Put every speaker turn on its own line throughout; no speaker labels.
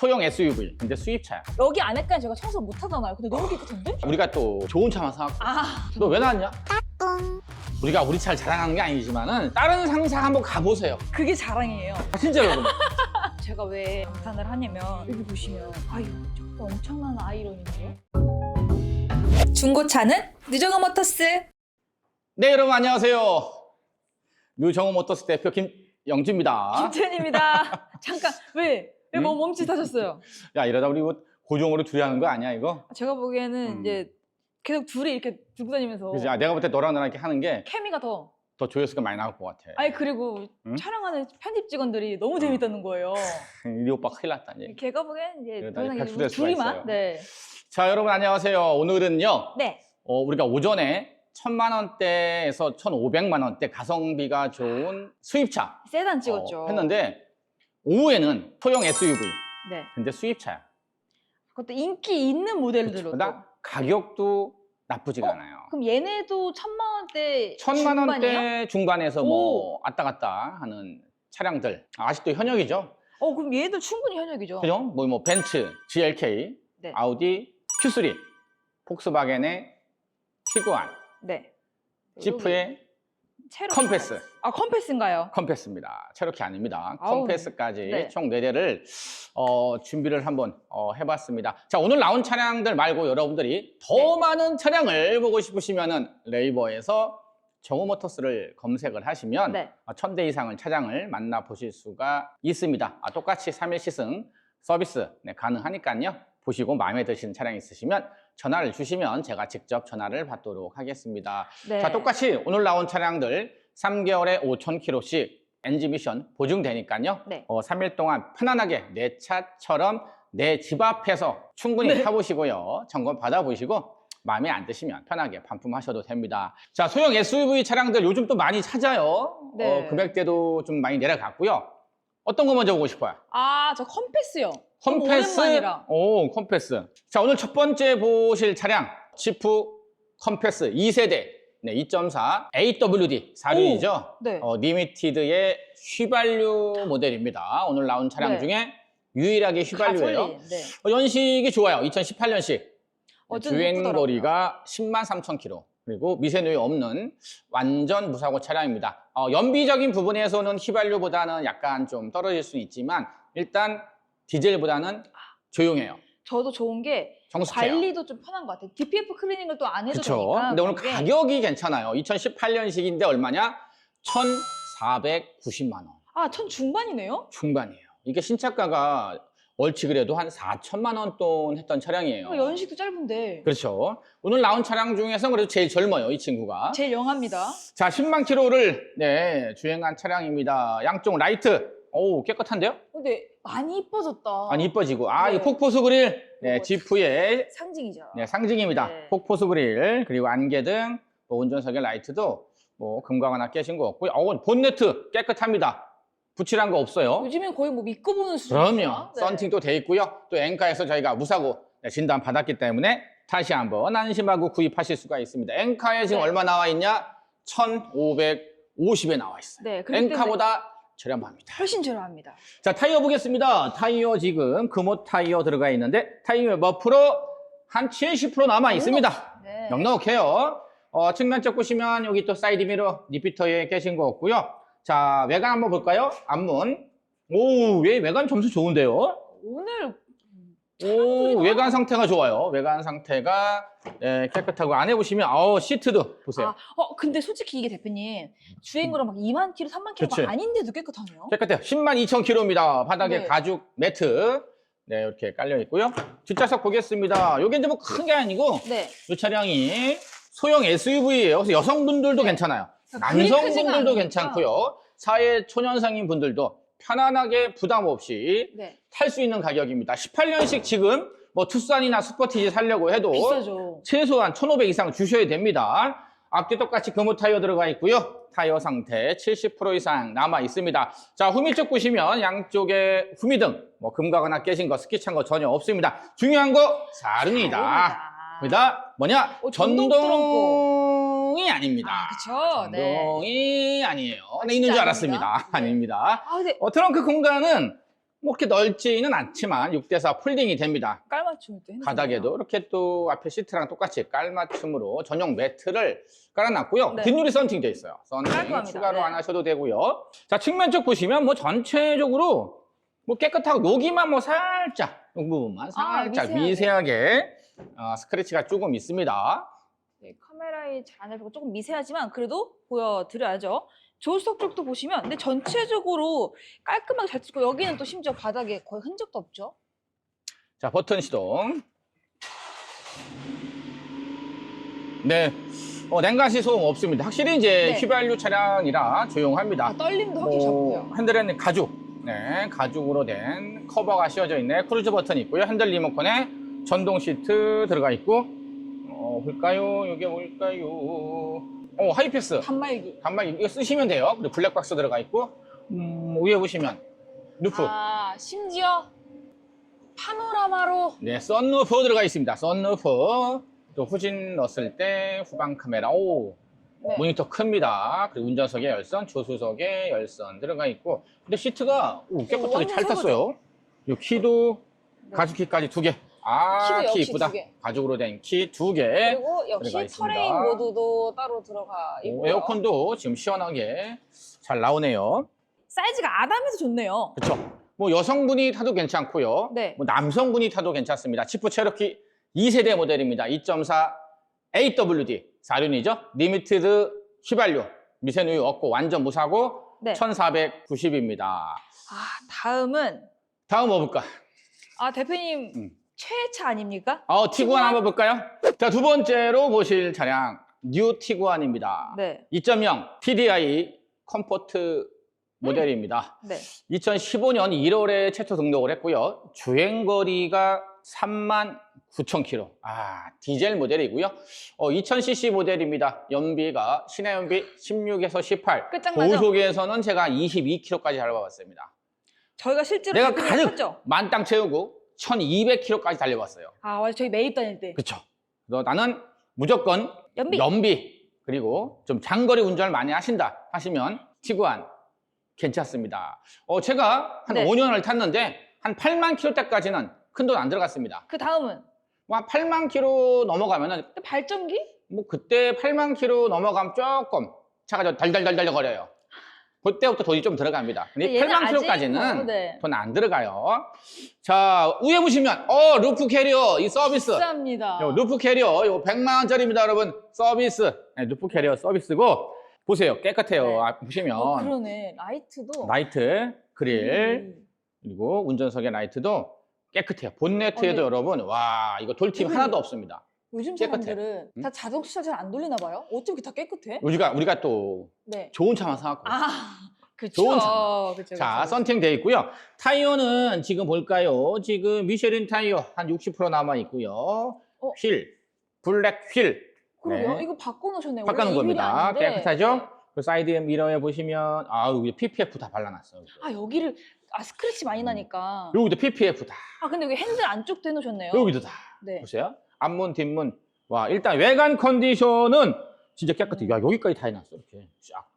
소형 SUV, 근데 수입차야.
여기 안에까지 제가 청소 못 하잖아요. 근데 너무 깨끗한데?
우리가 또 좋은 차만 사갖고
아,
너 왜 나왔냐? 우리가 우리 차를 자랑하는 게 아니지만은 다른 상사 한번 가보세요.
그게 자랑이에요.
아, 진짜로. 여러분.
제가 왜 감탄을 하냐면 여기 보시면 아유, 저거 엄청난 아이러니네요. 중고차는 느정어 모터스.
네 여러분 안녕하세요. 류정호 모터스 대표 김영주입니다.
김채연입니다. 잠깐 왜? 왜
음?
뭐 멈칫하셨어요?
야 이러다 우리 이거 고정으로 둘이 하는 거 아니야 이거?
제가 보기에는
음.
이제 계속 둘이 이렇게 들고 다니면서
그지? 아, 내가 볼 때 너랑 나랑 이렇게 하는 게더
케미가 더.
조회수가 많이 나올 것 같아.
아니 그리고
음?
촬영하는 편집 직원들이 너무 재밌다는 거예요.
이 오빠 큰일 났다 이제.
걔가 보기엔 이제
그러다
더 이상
백수될
이제
수가
둘이만.
있어요.
네.
자 여러분 안녕하세요. 오늘은요
네.
어, 우리가 오전에 천만 원대에서 천오백만 원대 가성비가 좋은 수입차
세단 찍었죠.
어, 했는데 오후에는 소형 SUV
네.
근데 수입차야.
그것도 인기 있는 모델들로. 또.
그러다 가격도 나쁘지가
어?
않아요.
그럼 얘네도 천만 원대
천만? 원대 중반에서 뭐 왔다 갔다 하는 차량들 아직도 현역이죠.
어 그럼 얘도 충분히 현역이죠.
그죠? 뭐, 뭐 벤츠, GLK,
네.
아우디, Q3, 폭스바겐의 티구안,
네.
지프의
체로
컴패스.
아 컴패스인가요?
컴패스입니다. 체로키 아닙니다.
아우,
컴패스까지
네.
총 4대를 어, 준비를 한번 어, 해봤습니다. 자, 오늘 나온 차량들 말고 여러분들이 더
네.
많은 차량을 보고 싶으시면은 네이버에서 정우모터스를 검색을 하시면
네.
어, 1000대 이상의 차량을 만나보실 수가 있습니다. 아, 똑같이 3일 시승 서비스 네, 가능하니까요. 보시고 마음에 드시는 차량 있으시면 전화를 주시면 제가 직접 전화를 받도록 하겠습니다.
네.
자, 똑같이 오늘 나온 차량들 3개월에 5,000km씩 엔진 미션 보증되니까요.
네.
어, 3일 동안 편안하게 내 차처럼 내 집 앞에서 충분히
네.
타보시고요. 점검 받아보시고 마음에 안 드시면 편하게 반품하셔도 됩니다. 자, 소형 SUV 차량들 요즘 또 많이 찾아요.
네.
어, 금액대도 좀 많이 내려갔고요. 어떤 거 먼저 보고 싶어요?
아 저 컴패스요.
컴패스.
오랜만이라.
오, 컴패스. 자, 오늘 첫 번째 보실 차량 지프 컴패스 2세대. 네, 2.4 AWD 4륜이죠.
네.
어, 리미티드의 휘발유 모델입니다. 오늘 나온 차량
네.
중에 유일하게 휘발유예요.
가솔린, 네.
어, 연식이 좋아요. 2018년식.
어, 좀
주행
예쁘더라고요.
거리가 10만 3천 킬로. 그리고 미세누이 없는 완전 무사고 차량입니다. 어, 연비적인 부분에서는 휘발유보다는 약간 좀 떨어질 수는 있지만 일단 디젤보다는 조용해요.
저도 좋은 게
정숙해요.
관리도 좀 편한 것 같아요. DPF 클리닝을 또 안 해도
그렇죠.
되니까.
근데 오늘
그게
가격이 괜찮아요. 2018년식인데 얼마냐? 1,490만 원.
아, 천 중반이네요?
중반이에요. 이게 신차가가 얼치 그래도 한 4천만 원 돈 했던 차량이에요.
어, 연식도 짧은데.
그렇죠. 오늘 나온 차량 중에서 그래도 제일 젊어요, 이 친구가.
제일 영합니다.
자, 10만 킬로를 네, 주행한 차량입니다. 양쪽 라이트. 오, 깨끗한데요?
근데 많이 이뻐졌다.
아니 이뻐지고. 아,
네.
이 폭포수 그릴. 네,
오,
지프의
상징이죠.
네, 상징입니다.
네.
폭포수 그릴 그리고 안개등, 뭐 운전석의 라이트도 뭐 금광 하나 깨신 거 없고요. 어, 본네트 깨끗합니다. 붙일한 거 없어요.
요즘엔 거의 뭐 믿고 보는 수준.
그럼요. 썬팅도 돼 있고요. 또 엔카에서 저희가 무사고 네, 진단 받았기 때문에 다시 한번 안심하고 구입하실 수가 있습니다. 엔카에 지금
네.
얼마 나와 있냐? 1,550에 나와 있어요.
네,
엔카보다 저렴합니다.
훨씬 저렴합니다.
자, 타이어 보겠습니다. 타이어 지금 금호 타이어 들어가 있는데 타이어 몇 프로? 한 70% 남아 있습니다.
네.
넉넉해요. 어, 측면 쪽 보시면 여기 또 사이드 미러 리피터에 깨신 거 없고요. 자, 외관 한번 볼까요? 앞문. 오, 왜 외관 점수 좋은데요?
오늘
오, 외관 상태가 좋아요. 외관 상태가 예, 깨끗하고 안에 보시면 아우 시트도 보세요.
아, 어 근데 솔직히 이게 대표님 주행거리 막 2만 킬로, 3만 킬로가
그치.
아닌데도 깨끗하네요.
깨끗해요. 10만 2천 킬로입니다. 바닥에
네.
가죽 매트 네 이렇게 깔려 있고요. 뒷좌석 보겠습니다. 요게 이제 뭐 큰 게 아니고
네.
이 차량이 소형 SUV예요. 그래서 여성분들도
네.
괜찮아요.
그러니까 크지가
남성분들도
않으니까.
괜찮고요. 사회 초년생인 분들도 편안하게 부담 없이
네.
탈 수 있는 가격입니다. 18년식 지금 뭐 투싼이나 스포티지 살려고 해도
비싸죠.
최소한 1,500 이상 주셔야 됩니다. 앞뒤 똑같이 금호 타이어 들어가 있고요. 타이어 상태 70% 이상 남아 있습니다. 자, 후미 쪽 보시면 양쪽에 후미등, 뭐 금가거나 깨진 거, 스키 찬 거 전혀 없습니다. 중요한 거 사륜이다. 거기다 뭐냐?
어, 전동
전동 이 아닙니다.
아, 그쵸. 네.
전동이 아니에요.
아,
네, 있는
진짜
줄. 알았습니다.
네.
아닙니다.
아, 근데
어, 트렁크 공간은 뭐 그렇게 넓지는 않지만 6대4 폴딩이 됩니다.
깔맞춤이 또
바닥에도 이렇게 또 앞에 시트랑 똑같이 깔맞춤으로 전용 매트를 깔아놨고요.
네.
뒷유리 썬팅 돼 있어요. 썬팅
깔끔합니다.
추가로
네.
안 하셔도 되고요. 자 측면 쪽 보시면 뭐 전체적으로 뭐 깨끗하고 여기만 뭐 살짝 이 부분만
아,
살짝
미세하게.
미세하게, 어, 스크래치가 조금 있습니다.
안 잡히고 조금 미세하지만 그래도 보여드려야죠. 조수석 쪽도 보시면 근데 전체적으로 깔끔하게 잘 찍고 여기는 또 심지어 바닥에 거의 흔적도 없죠.
자 버튼 시동. 네. 어, 냉각시 소음 없습니다. 확실히 이제
네.
휘발유 차량이라 조용합니다.
아, 떨림도 확실히
뭐,
적고요.
핸들에는 가죽, 네, 가죽으로 된 커버가 씌워져 있네. 크루즈 버튼이 있고요. 핸들 리모컨에 전동 시트 들어가 있고, 어, 볼까요? 이게 뭘까요? 어, 하이패스.
단말기.
단말 이거 쓰시면 돼요. 그리고 블랙박스 들어가 있고, 음, 위에 보시면 루프.
아 심지어 파노라마로
네, 썬루프 들어가 있습니다. 썬루프. 또 후진 넣었을 때 후방 카메라. 오,
네.
모니터 큽니다. 그리고 운전석에 열선, 조수석에 열선 들어가 있고. 근데 시트가 오, 깨끗하게
완전
잘 탔어요. 이 키도
네.
가죽 키까지 두 개. 아,
키도
키
역시
이쁘다.
두 개.
가죽으로 된 키 두 개.
그리고 역시
들어가 있습니다.
터레인 모드도 따로 들어가
오,
있고요.
에어컨도 지금 시원하게 잘 나오네요.
사이즈가 아담해서 좋네요.
그렇죠. 뭐 여성분이 타도 괜찮고요.
네.
뭐 남성분이 타도 괜찮습니다. 지프 체로키 2세대 모델입니다. 2.4 AWD 4륜이죠. 리미티드 휘발유 미세누유 없고 완전 무사고
네.
1490입니다.
아 다음은
다음 뭐 볼까?
아 대표님
음.
최애차 아닙니까?
어, 티구안? 한번 볼까요? 자, 두 번째로 보실 차량 뉴 티구안입니다.
네.
2.0 TDI 컴포트 모델입니다.
네.
2015년 1월에 최초 등록을 했고요. 주행 거리가 3만 9천 킬로. 아, 디젤 모델이고요. 어, 2000cc 모델입니다. 연비가 시내 연비 16에서 18.
끝장나죠?
고속에서는 제가 22km까지 달려봤습니다.
저희가 실제로
내가 가득? 만땅 채우고 1200km까지 달려봤어요.
아 맞아 저희 매입 다닐 때
그쵸? 그래서 나는 무조건
연비.
그리고 좀 장거리 운전을 많이 하신다 하시면 티구안 괜찮습니다. 어, 제가 한
네.
5년을 탔는데 한 8만 킬로대까지는 큰 돈 안 들어갔습니다.
그 다음은
뭐한 8만 킬로 넘어가면은
또 발전기?
뭐 그때 8만 킬로 넘어가면 조금 차가 좀 달달달달 거려요. 그때부터 돈이 좀 들어갑니다. 근데
근데 얘는
8만
아직
킬로까지는
뭐, 네.
돈안 들어가요. 자, 위에 보시면 어, 루프 캐리어 이 서비스.
비쌉니다.
요 루프 캐리어 이거 100만 원짜리입니다, 여러분. 서비스. 네, 루프 캐리어 서비스고 보세요. 깨끗해요.
네.
앞 보시면
어, 그러네 라이트도
라이트, 그릴,
음.
그리고 운전석의 라이트도 깨끗해요. 본네트에도
어, 네.
여러분 와, 이거 돌팀 하나도 없습니다.
요즘
깨끗해.
사람들은
음?
다 자동차 잘 안 돌리나 봐요. 어쩜 이렇게 다 깨끗해?
우리가 우리가 또
네.
좋은 차만 사갖고
아, 그쵸.
좋은 차.
그쵸,
자,
그쵸.
썬팅 돼 있고요. 타이어는 지금 볼까요? 지금 미쉐린 타이어 한 60% 남아 있고요.
어?
휠, 블랙 휠.
그러게요.
네.
이거 바꿔놓으셨네요.
바꿔놓은
원래 이 휠이
겁니다.
아닌데.
깨끗하죠? 그 사이드 미러에 보시면 아 여기 PPF 다 발라놨어요.
아 여기를 아 스크래치 많이 나니까.
여기도 PPF 다.
아 근데 여기 핸들 안쪽도 해놓으셨네요.
여기도 다.
네.
보세요. 앞문, 뒷문. 와 일단 외관 컨디션은 진짜 깨끗해. 야 여기까지 다 해놨어 이렇게 쫙.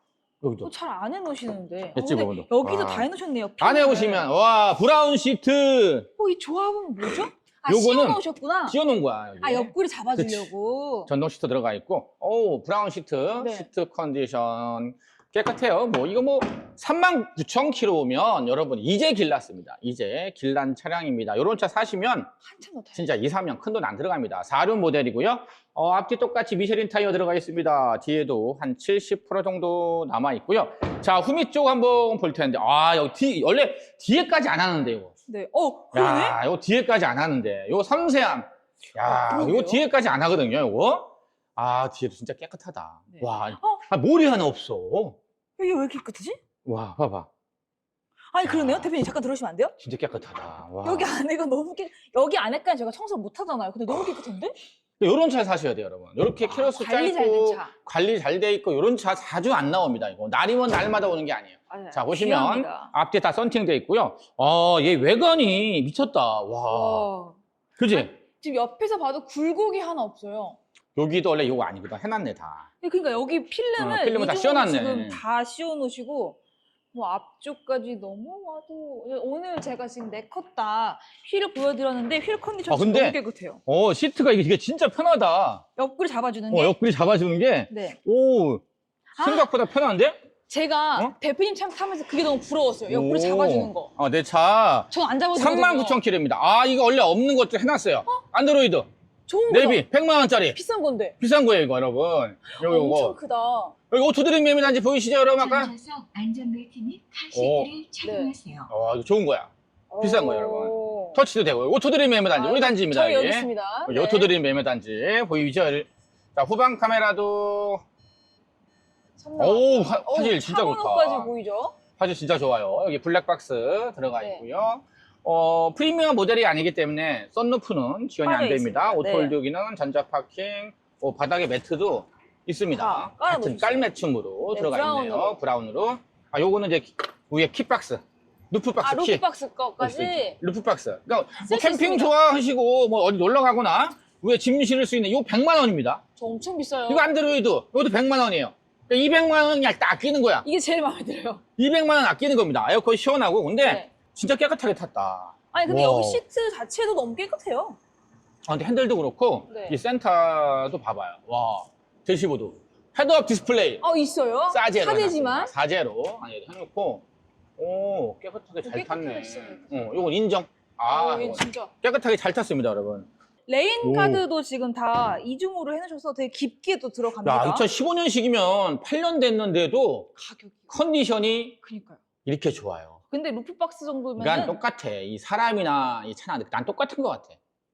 여기도.
어, 잘안 해놓으시는데. 아,
엣지
근데
부분도.
여기도
와.
다 해놓으셨네요. 핀을.
오시면 와 브라운 시트
어, 이 조합은 뭐죠? 아,
요거는
씌워놓으셨구나.
씌워놓은 거야. 여기.
아, 옆구리 잡아주려고.
전동 시트 들어가 있고, 오 브라운 시트,
네.
시트 컨디션 깨끗해요. 뭐 이거 뭐 3만 9천 킬로면 여러분 이제 길났습니다. 이제 길난 차량입니다. 이런 차 사시면
한참 더 타요.
진짜 2, 3년 큰 돈 안 들어갑니다. 4륜 모델이고요. 어, 앞뒤 똑같이 미쉐린 타이어 들어가 있습니다. 뒤에도 한 70% 정도 남아 있고요. 자 후미 쪽 한번 볼 텐데, 아 여기 뒤 원래 뒤에까지 안 하는데요.
네. 어, 그러네?
야, 이거 뒤에까지 안 하는데. 이거 섬세함. 야,
아, 그러게요.
이거 뒤에까지 안 하거든요, 이거. 아, 뒤에도 진짜 깨끗하다.
네.
와,
어?
아, 머리 하나 없어.
여기 왜 이렇게 깨끗하지?
와, 봐봐.
아니, 그러네요.
야.
대표님 잠깐 들어오시면 안 돼요?
진짜 깨끗하다. 와.
여기 안에가 너무 깨 여기 안에까지 제가 청소를 못 하잖아요. 근데 너무 깨끗한데?
이런 차 사셔야 돼요, 여러분. 이렇게 키로수
아, 관리 잘된
짧고
차.
관리 잘 돼 있고 이런 차 자주 안 나옵니다, 이거. 날이면 날마다 오는 게 아니에요.
맞아요.
자, 보시면
귀합니다.
앞뒤 다 썬팅 돼 있고요. 어, 얘 외관이 미쳤다. 와.
와.
그지?
지금 옆에서 봐도 굴곡이 하나 없어요.
여기도 원래 이거 아니거든. 해놨네, 다.
예, 그러니까 여기 필름을,
어, 필름을
다이
씌워놨네.
지금 다 씌워놓으시고 뭐 앞쪽까지 넘어와도 오늘 제가 지금 네컷다 휠을 보여드렸는데 휠 컨디션
아, 근데-
너무 깨끗해요.
어, 시트가 이게, 이게 진짜 편하다.
옆구리 잡아주는
어,
게
옆구리 잡아주는 게,
네.
오,
아.
생각보다 편한데?
제가
어?
대표님 참 타면서 그게 너무 부러웠어요. 옆구리
오.
잡아주는 거.
어, 내 차.
전 안 잡아주거든요.
39,000km입니다. 아, 이거 원래 없는 것도 해놨어요. 안드로이드.
좋은 거죠?
내비 100만 원짜리.
비싼 건데.
비싼 거예요, 이거, 여러분. 요거,
엄청
요거.
크다.
여기 오토드림 매매단지 보이시죠, 여러분? 아까?
안전벨트 및
오.
카시트를 착용하세요.
어, 이거 좋은 거야. 비싼 거예요, 여러분.
오.
터치도 되고. 오토드림 매매 단지.
아,
우리 단지입니다,
저희 여기
이게.
있습니다.
여기
네.
오토드림 매매 단지. 보이죠? 자, 후방 카메라도. 오, 화-
오,
화 질 진짜 좋다.
차번호까지 보이죠?
화질 진짜 좋아요. 여기 블랙박스 들어가
네.
있고요. 어, 프리미엄 모델이 아니기 때문에 썬루프는 지원이 안 됩니다.
있습니다. 네.
오토홀드 기능, 전자 파킹, 어, 바닥에 매트도 있습니다.
아.
같은 깔매춤으로
네,
들어가 있네요.
브라운으로.
브라운으로. 아, 요거는 이제 키- 위에 킥박스, 루프박스
아,
키.
루프박스 거까지.
루프박스. 그러니까 뭐 캠핑. 좋아하시고 뭐 어디 놀러 가거나 위에 짐 실을 수 있는 이거 100만 원입니다.
저 엄청 비싸요.
이거 안드로이드. 이것도 100만 원이에요. 그러니까 200만 원 그냥 딱 아끼는 거야.
이게 제일 마음에 들어요.
200만 원 아끼는 겁니다. 에어컨 시원하고. 근데
네.
진짜 깨끗하게 탔다.
아니 근데
와.
여기 시트 자체도 너무 깨끗해요.
아, 근데 핸들도 그렇고
네.
이 센터도 봐봐요. 와, 대시보드. 헤드업 디스플레이.
아 있어요?
사제로
사대지만
해놨습니다. 사제로 아니, 해놓고 오 깨끗하게 잘
깨끗하게
탔네.
진짜
어, 요건 인정. 아,
아, 이게
이거
진짜
깨끗하게 잘 탔습니다, 여러분.
레인
오.
카드도 지금 다 이중으로 해놓으셔서 되게 깊게 또 들어갑니다.
야, 2015년식이면 8년 됐는데도
가격이.
컨디션이
그니까요.
이렇게 좋아요.
근데 루프박스 정도면
그러니까 똑같아. 이 사람이나 이 차나 난 똑같은 것 같아.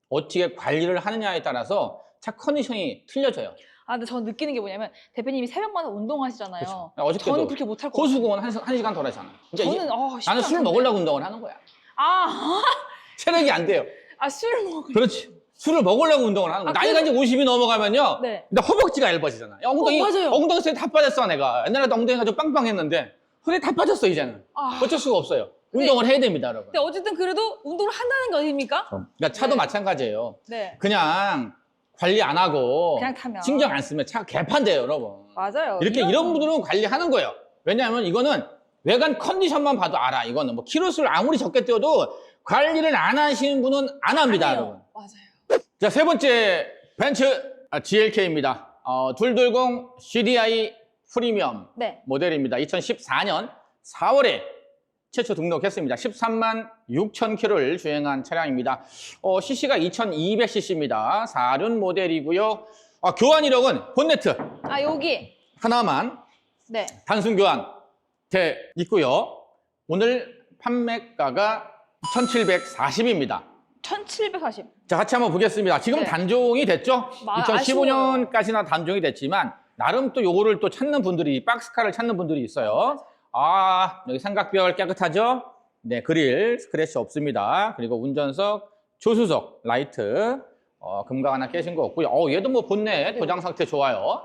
어떻게 관리를 하느냐에 따라서 차 컨디션이 틀려져요.
아 근데 저는 느끼는 게 뭐냐면 대표님이 새벽마다 운동하시잖아요.
그렇죠. 어저께도
저는 그렇게 못할 것 같아요.
호수공원 한, 한 시간 더 하잖아. 그러니까 이게
저는 어, 쉽지
나는 술. 먹으려고 운동을 하는 거야.
아,
체력이 안 돼요.
아 술을 먹으려.
그렇지. 술을 먹으려고 운동을 하는 거야.
아,
나이가 이제 50이 넘어가면요.
네.
근데 허벅지가 얇아지잖아. 야, 엉덩이,
어, 맞아요.
엉덩이 살이 다 빠졌어, 내가. 옛날에도 엉덩이가 좀 빵빵했는데, 손이 다 빠졌어, 이제는.
아,
어쩔 수가 없어요.
근데-
운동을 해야 됩니다, 여러분.
근데 어쨌든 그래도 운동을 한다는 게 어딥니까?
그러니까 차도
네.
마찬가지예요.
네.
그냥 관리 안 하고,
그냥 타면.
신경 안 쓰면 차가 개판돼요, 여러분.
맞아요.
이렇게
이런-
이런 분들은 관리하는 거예요. 왜냐하면 이거는 외관 컨디션만 봐도 알아. 이거는 뭐 키로수를 아무리 적게 떼어도 관리를 안 하시는 분은 안 합니다,
아니에요.
여러분.
맞아요.
자, 세 번째 벤츠 아, GLK입니다. 어, 220 CDI 프리미엄
네.
모델입니다. 2014년 4월에 최초 등록했습니다. 13만 6천 킬로를 주행한 차량입니다. 어, CC가 2200cc입니다. 4륜 모델이고요. 아, 교환 이력은 본네트
아 여기.
하나만
네.
단순 교환 돼 있고요. 오늘 판매가가 1740입니다.
1740.
자, 같이 한번 보겠습니다. 지금
네.
단종이 됐죠?
마-
2015년까지나 단종이 됐지만 나름 또 요거를 또 찾는 분들이 박스카를 찾는 분들이 있어요. 아, 여기 삼각벽 깨끗하죠? 네, 그릴 스크래치 없습니다. 그리고 운전석, 조수석, 라이트, 어, 금각 하나 깨진 거 없고요. 어, 얘도 뭐 본넷
네.
도장 상태 좋아요.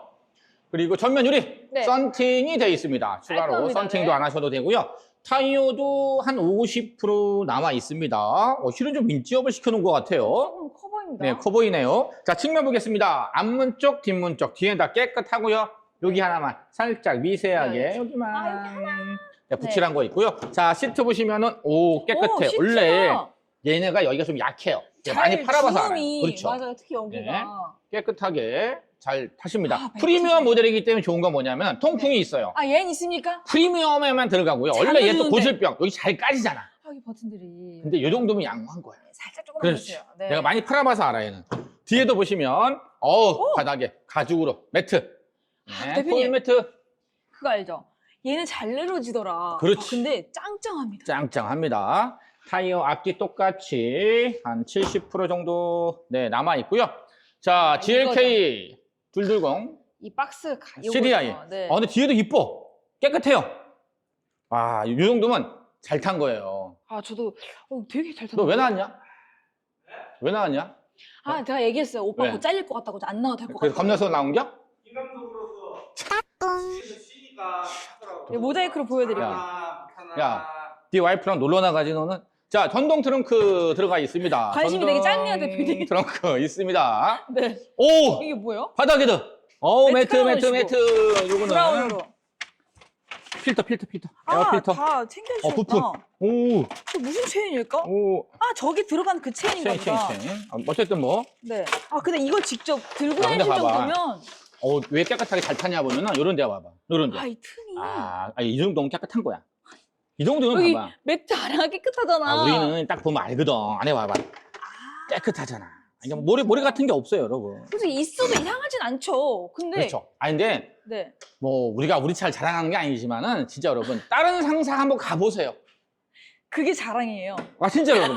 그리고 전면 유리
네.
썬팅이 돼 있습니다. 추가로
깔끔합니다.
썬팅도
네.
안 하셔도 되고요. 타이어도 한 50% 남아 있습니다. 어, 실은 좀 인지업을 시켜놓은 것 같아요.
보입니다.
네, 커 보이네요. 자, 측면 보겠습니다. 앞문 쪽, 뒷문 쪽, 뒤엔 다 깨끗하고요. 여기 하나만 살짝 미세하게
네.
여기만
아, 여기
네, 붙이란 거 있고요. 자, 시트 보시면은 오 깨끗해.
오,
원래 얘네가 여기가 좀 약해요.
잘
많이 팔아봐서 알아요.
주름이
그렇죠.
맞아요. 특히 여기가.
네. 깨끗하게 잘 타십니다.
아,
프리미엄 모델이기 때문에 좋은 건 뭐냐면 통풍이 있어요.
아 얘는 있습니까?
프리미엄에만 들어가고요.
잘
원래 얘또
해주는데.
고질병 여기 잘 까지잖아.
아, 이 버튼들이.
근데 이 정도면 양호한 거예요.
살짝 조금
그렇지.
보세요. 네.
내가 많이 팔아봐서 알아 얘는. 뒤에도 보시면 어우 바닥에 가죽으로 매트. 네,
대표님.
매트
그거 알죠? 얘는 잘 내려지더라.
그렇지.
아, 근데 짱짱합니다.
짱짱합니다. 타이어 앞뒤 똑같이 한 70% 정도 네, 남아 있고요. 자, GLK
220이 박스 가. 요거죠.
CDI.
네.
아, 근데 뒤에도 이뻐. 깨끗해요. 아, 이 정도면 잘 탄 거예요.
아 저도 어, 되게
잘너왜
탔는데.
나왔냐? 왜 나왔냐?
아 제가 얘기했어요. 오빠
왜?
곧 잘릴 것 같다고 안 나와도 될 것
그래서
같다고.
겁나서 나온 겨?
인간적으로서
네, 모자이크로 보여드릴게요.
야. 야. 네 와이프랑 놀러 나가지 너는? 자, 전동 트렁크 들어가 있습니다.
관심이 되게 짱이야, 대표님.
트렁크 있습니다.
네.
오!
이게 뭐예요?
바닥에도. 어, 매트,
매트
매트,
깔아놓으시고.
매트. 요거는.
브라운으로.
필터, 필터, 필터. 에어
아,
필터.
다 챙겨주셨다.
어, 부품. 오,
저 무슨 체인일까?
오.
아, 저기 들어간 그 체인인가
체인, 체인,
보다.
체인. 어, 어쨌든 뭐,
네. 아, 근데 이걸 직접 들고
아, 근데
다니실
봐봐.
정도면
어, 왜 깨끗하게 잘 타냐 보면은, 요런 데 봐봐. 요런 데.
아, 이 틈이
아, 아, 이 정도면 깨끗한 거야. 이 정도면
여기
봐봐.
맥주 안에가 깨끗하잖아.
아, 우리는 딱 보면 알거든. 안에 봐봐. 깨끗하잖아. 이게 모래, 모래 같은 게 없어요, 여러분.
솔직히 있어도 이상하진 않죠. 근데
그렇죠. 아, 근데,
네.
뭐, 우리가 우리 차를 자랑하는 게 아니지만은, 진짜 여러분, 다른 상사 한번 가보세요.
그게 자랑이에요.
아, 진짜 여러분.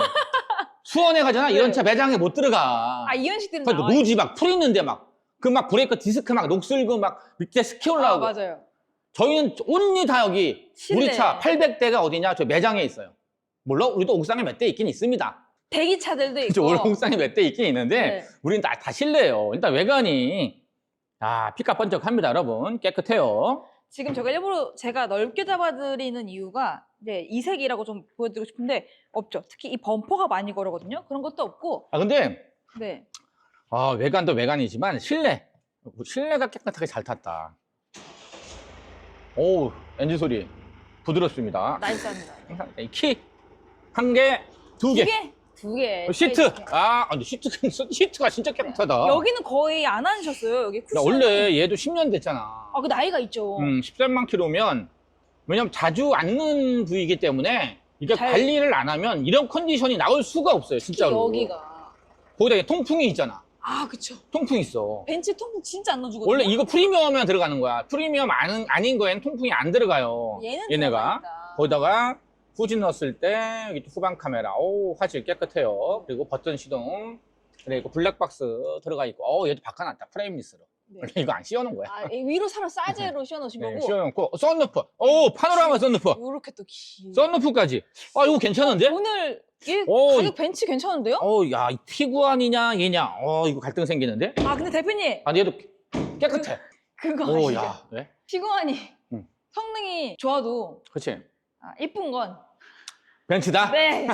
수원에 가잖아. 이런
네.
차 매장에 못 들어가.
아, 이현식들은
그래도
나와.
누지 막 풀 있는데 막, 그 막 브레이크 디스크 막 녹슬고 막 밑에 스키
아,
올라오고.
맞아요.
저희는 온리 다 여기 우리
실내.
차 800대가 어디냐? 저 매장에 있어요. 물론 우리도 옥상에 몇 대 있긴 있습니다.
대기차들도 있고.
그죠? 옥상에 몇대 있긴 있는데
네.
우리는 다, 다 실내예요. 일단 외관이 아 피카 번쩍합니다, 여러분. 깨끗해요.
지금 제가 일부러 제가 넓게 잡아드리는 이유가 이제 이색이라고 좀 보여드리고 싶은데 없죠. 특히 이 범퍼가 많이 걸어거든요. 그런 것도 없고.
아 근데
네.
아 외관도 외관이지만 실내 실내가 깨끗하게 잘 탔다. 오 엔진 소리 부드럽습니다.
나이스합니다.
항상 키한 개, 두 개.
두 개? 두 개.
어, 시트. 아, 근데 시트, 시트가 진짜 깨끗하다.
여기는 거의 안 하셨어요. 여기
야,
쿠션.
원래 얘도 10년 됐잖아.
아, 그 나이가 있죠.
음, 13만 킬로면, 왜냐면 자주 앉는 부위이기 때문에, 이게
잘-
관리를 안 하면 이런 컨디션이 나올 수가 없어요, 진짜로.
여기가.
거기다 통풍이 있잖아.
아, 그쵸.
통풍 있어.
벤츠 통풍 진짜 안 넣어주거든요.
원래 이거 프리미엄에 들어가는 거야. 프리미엄 아닌, 아닌 거엔 통풍이 안 들어가요.
얘는
얘네가.
들어가 있다.
거기다가 후진 넣었을 때 여기 또 후방 카메라, 오 화질 깨끗해요. 그리고 버튼 시동, 그리고 블랙박스 들어가 있고, 어 얘도 바꿔놨다 프레임리스로.
네.
원래 이거 안 씌워놓은 거야.
아, 이 위로 사람 사이즈로 씌워놓으신
네,
거고.
씌워놓고 어, 썬루프, 오 파노라마 썬루프,
이렇게 또 기.
썬루프까지. 아 이거 괜찮은데?
오늘 얘
오,
가격 벤츠 괜찮은데요?
어, 야, 이 티구안이냐 얘냐? 어 이거 갈등 생기는데?
아 근데 대표님
아 얘도 깨끗해.
그거
오,
아시죠?
야, 왜?
피구안이
응.
성능이 좋아도
그렇지.
아, 이쁜 건
벤츠다.
네.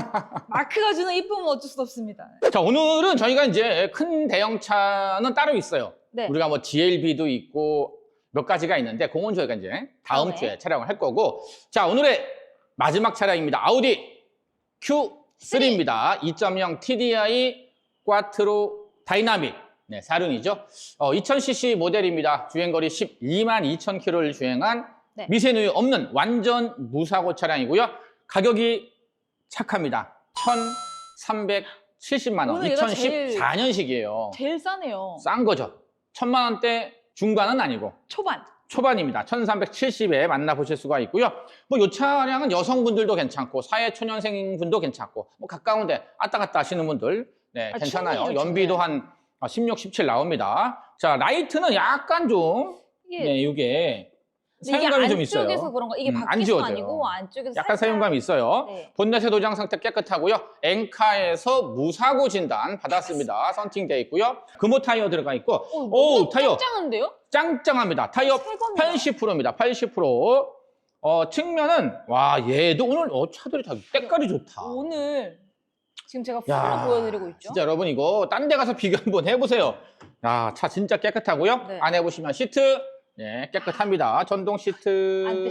마크가 주는 이쁨은 어쩔 수 없습니다.
자 오늘은 저희가 이제 큰 대형차는 따로 있어요.
네.
우리가 뭐 GLB도 있고 몇 가지가 있는데 그건 저희가 이제 다음
다음에.
주에 촬영을 할 거고 자 오늘의 마지막 차량입니다. 아우디 Q3입니다. 2.0 TDI 꽈트로 다이나믹 네, 사륜이죠. 어, 2000cc 모델입니다. 주행거리 12만 2천 킬로를 주행한
네.
미세누이 없는 완전 무사고 차량이고요. 가격이 착합니다. 1,370만 원.
오늘 얘가 제일-
2014년식이에요.
제일 싸네요.
싼 거죠. 천만 원대 중반은 아니고
초반.
초반입니다. 1370에 만나보실 수가 있고요. 뭐 이 차량은 여성분들도 괜찮고 사회초년생 분도 괜찮고 뭐 가까운데 왔다 갔다 하시는 분들 네,
아,
괜찮아요. 연비도 한 16, 17 나옵니다. 자 라이트는 약간 좀
이게,
네, 이게 사용감이 좀
안쪽에서
있어요.
그런 거 이게
음, 안 지워져요.
아니고 안쪽에서
약간
살짝-
사용감이 있어요.
네.
본넷의 도장 상태 깨끗하고요. 엔카에서 무사고 진단 받았습니다. 선팅돼 있고요. 금호 타이어 들어가 있고
어,
오,
너무
타이어.
짱짱한데요?
짱짱합니다. 타이어
새 겁니다.
80%입니다. 80%. 어, 측면은 와 얘도 오늘 어, 차들이 다 때깔이 좋다.
오늘 지금 제가 풀로
야,
보여드리고 있죠.
진짜 여러분 이거 딴 데 가서 비교 한번 해보세요. 야, 차 진짜 깨끗하고요.
네.
안에 보시면 시트 네, 깨끗합니다. 전동 시트
안.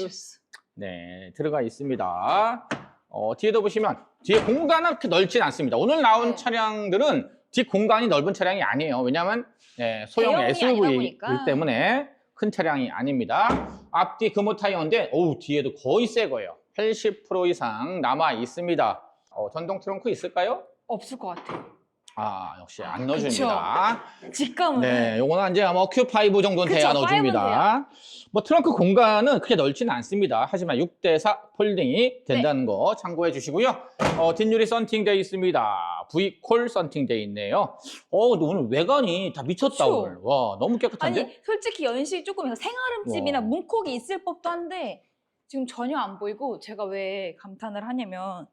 네, 들어가 있습니다. 어, 뒤에도 보시면 뒤에 공간은 그렇게 넓진 않습니다. 오늘 나온
네.
차량들은 뒷 공간이 넓은 차량이 아니에요. 왜냐하면 네, 소형
대형이 아니다
SUV이기
보니까.
때문에 큰 차량이 아닙니다. 앞뒤 금호 타이어인데 어우 뒤에도 거의 새 거예요. 80% 이상 남아 있습니다. 어, 전동 트렁크 있을까요?
없을 것 같아요.
아 역시 안. 넣어줍니다.
직감은
네, 요거는 이제 뭐 Q5 정도는
그쵸,
돼야
5는
넣어줍니다. 뭐 트렁크 공간은 크게 넓지는 않습니다. 하지만 6대4 폴딩이 된다는
네.
거 참고해 주시고요. 어, 뒷유리 썬팅되어 있습니다. V콜 썬팅되어 있네요. 어, 근데 오늘 외관이 다 미쳤다
그쵸.
오늘. 와, 너무 깨끗한데?
아니 솔직히 연식이 조금 약간 생아름집이나
와.
문콕이 있을 법도 한데 지금 전혀 안 보이고 제가 왜 감탄을 하냐면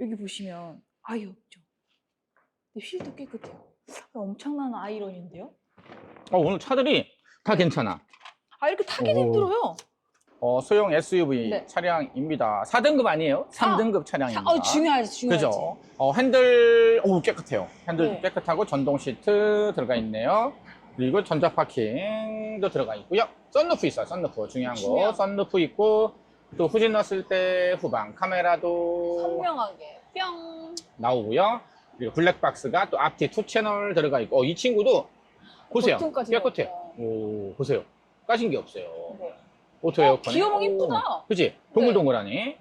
여기 보시면 아예 없죠. 근데 휠도 깨끗해요. 엄청난 아이러니인데요?
어, 오늘 차들이 다 괜찮아.
아 이렇게 타기도
오.
힘들어요.
어, 소형 SUV
네.
차량입니다. 4등급 아니에요? 3등급 차량입니다.
어 중요하지 중요하지.
그죠? 어, 핸들, 오, 깨끗해요. 핸들
네.
깨끗하고 전동 시트 들어가 있네요. 그리고 전자 파킹도 들어가 있고요. 썬루프 있어요. 썬루프 중요한 거.
중요한 거.
썬루프 있고 또 후진 넣었을 때 후방 카메라도
선명하게 뿅.
나오고요. 블랙박스가 또 앞뒤 투 채널 들어가 있고 어, 이 친구도 보세요.
버튼까지 깨끗해요.
오, 보세요. 까신 게 없어요.
네.
오토
어,
에어컨.
기어봉 이쁘다.
그지? 동글동글하니.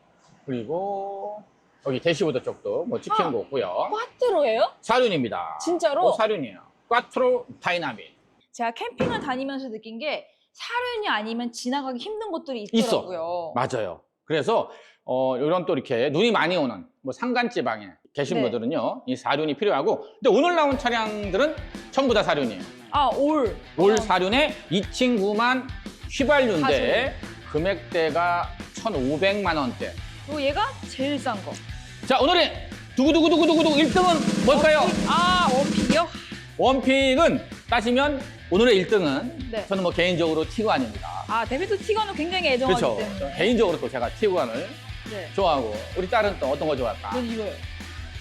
그리고 여기 대시보드 쪽도 뭐 찍히는
아.
거 없고요.
꽈트로예요?
사륜입니다.
진짜로?
어, 사륜이에요. 꽈트로 다이나믹.
제가 캠핑을 다니면서 느낀 게 사륜이 아니면 지나가기 힘든 곳들이
있어.
있더라고요.
맞아요. 그래서 어, 이런 또 이렇게 눈이 많이 오는 뭐 산간 지방에 계신
네.
분들은요, 이 사륜이 필요하고, 근데 오늘 나온 차량들은 전부 다 사륜이에요.
아, 올.
올
어,
사륜에 이 친구만 휘발유인데 금액대가 1,500만 원대.
그리고 얘가 제일 싼 거.
자, 오늘의 두구두구두구두구두구 1등은 뭘까요?
아, 원픽이요?
원픽은 따지면 오늘의 1등은
네.
저는 뭐 개인적으로 티구안입니다.
아, 데뷔도 티거는 굉장히 애정하기
그렇죠.
때문에.
개인적으로 또 제가 티구안을
네.
좋아하고 우리 딸은 또 어떤 거 좋아할까?
전 이거요.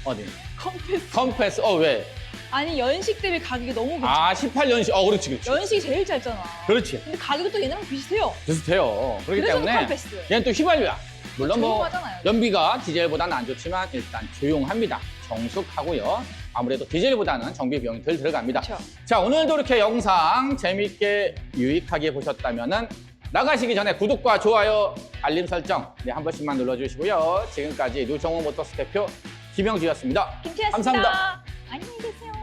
어디?
컴패스.
컴패스. 어 왜?
아니, 연식 대비 가격이 너무 괜찮아.
아 18년식. 어 그렇지 그렇지.
연식이 제일 짧잖아.
그렇지.
근데 가격이 또 얘네랑 비슷해요.
비슷해요. 그렇기
그래서
때문에
컴패스.
얘는 또 휘발유야. 물론 뭐
조용하잖아요.
연비가 디젤보다는 안 좋지만 일단 조용합니다. 정숙하고요. 아무래도 디젤보다는 정비 비용이 덜 들어갑니다.
그렇죠.
자 오늘도 이렇게 영상 재밌게 유익하게 보셨다면은 나가시기 전에 구독과 좋아요, 알림 설정 네, 한 번씩만 눌러주시고요. 지금까지 류정호 모터스 대표 김영주였습니다.
김치였습니다.
감사합니다.
안녕히 계세요.